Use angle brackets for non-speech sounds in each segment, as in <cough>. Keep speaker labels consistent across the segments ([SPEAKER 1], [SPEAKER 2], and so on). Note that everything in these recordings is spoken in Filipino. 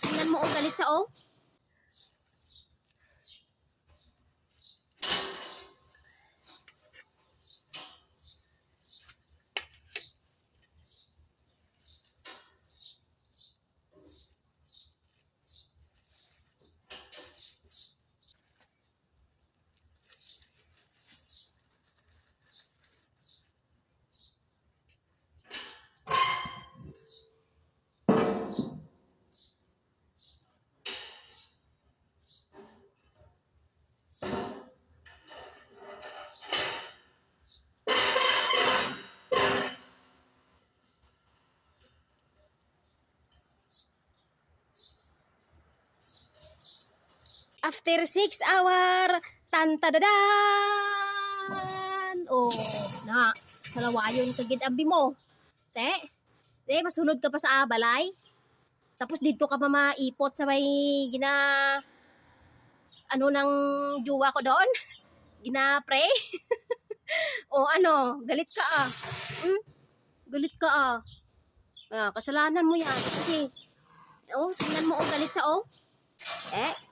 [SPEAKER 1] Tingnan mo, oh, galit siya, oh. After six hour, tantadadan! Oh, na, salawayon kagid abi mo. Te, te, masulod ka pa sa balay. Tapos dito ka pa maipot sa may gina, ano nang juwa ko doon? <laughs> Gina pre? <laughs> o ano, galit ka ah. Hmm? Galit ka ah. Ah, kasalanan mo yan. Kasi, oh, tingnan mo, oh, galit siya, oh. Eh,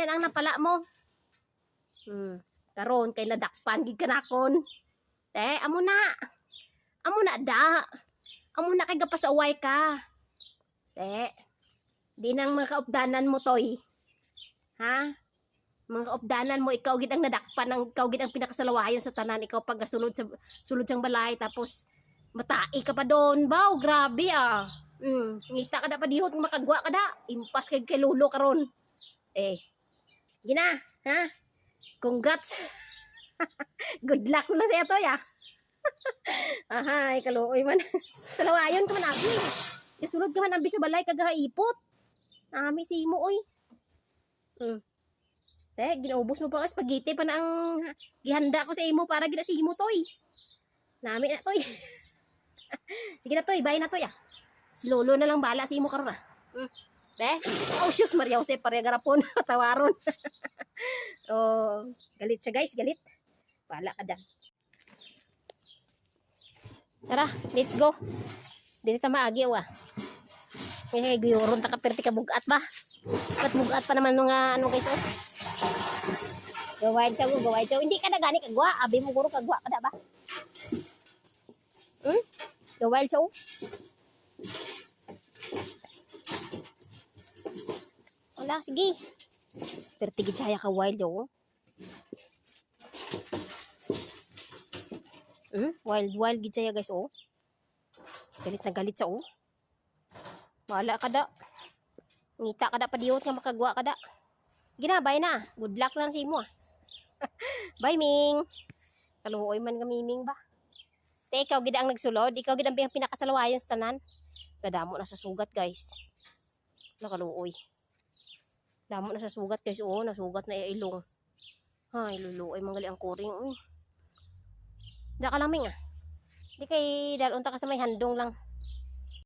[SPEAKER 1] yan ang napala mo. Hmm. Karon kay nadakpan gid kanakon. Te, amo na. Amo na da. Amo na kay gapasaway ka. Te. Di nang mga kaupdanan mo toy. Ha? Mga kaupdanan mo ikaw gid ang nadakpan ang ikaw gid ang pinakasalawayon sa tanan ikaw pag sulod sa sulod sang balay tapos matai ka pa doon. Baw, grabe ah. Mm, ngita ka da pa dihot makagwa ka da. Impas kay kay lulo karon. Eh, Gina, ha? Congrats. <laughs> Good luck na sa ito, ya. Aha, ikaluoy man. <laughs> Salawayon ka man, abi. Isunod ka man, abi sa balay, kagahaipot. Nami si mo, oy. Hmm. Te, ginaubos mo pa ka spaghetti pa na ang gihanda ko sa imo para gina si imo, toy. Nami na, toy. <laughs> Sige na, toy. Bye na, toy, ah. Si Lolo na lang bala sa imo karon ah. Hmm. Be, oh shoes Maria Jose pareha garapon <laughs> tawaron. <laughs> oh, galit siya guys, galit. Wala ka dyan. Tara, let's go. Dili ta maagi wa. Eh, guyuron ta ka perti ka bugat ba? Ba't bugat pa naman nga ano guys oh. Gawain siya, gawain siya. Hindi ka na gani kagwa. Abi mo guro kagwa ka ba? Hmm? Gawain siya oh. Wala, sige. Pero tigid siya ka wild, oh. Hmm? Wild, wild gid siya, guys, oh. Galit na galit siya, oh. Wala ka da. Ngita ka da pa diot nga makagwa ka da. Ginabay na. Good luck lang si mo, ah. <laughs> Bye, Ming. Kaluoy man kami, Ming ba? Te, ikaw gid ang nagsulod. Ikaw gid ang pinakasalawayan sa tanan. Nadamo na sa sugat, guys. Nakaluoy. Damo na sa sugat guys. Oo, nasugat na ilong. Ay, luluoy manggali ang kuring. Uy. Da ka laming ah. Di kay dalunta ka sa may handong lang.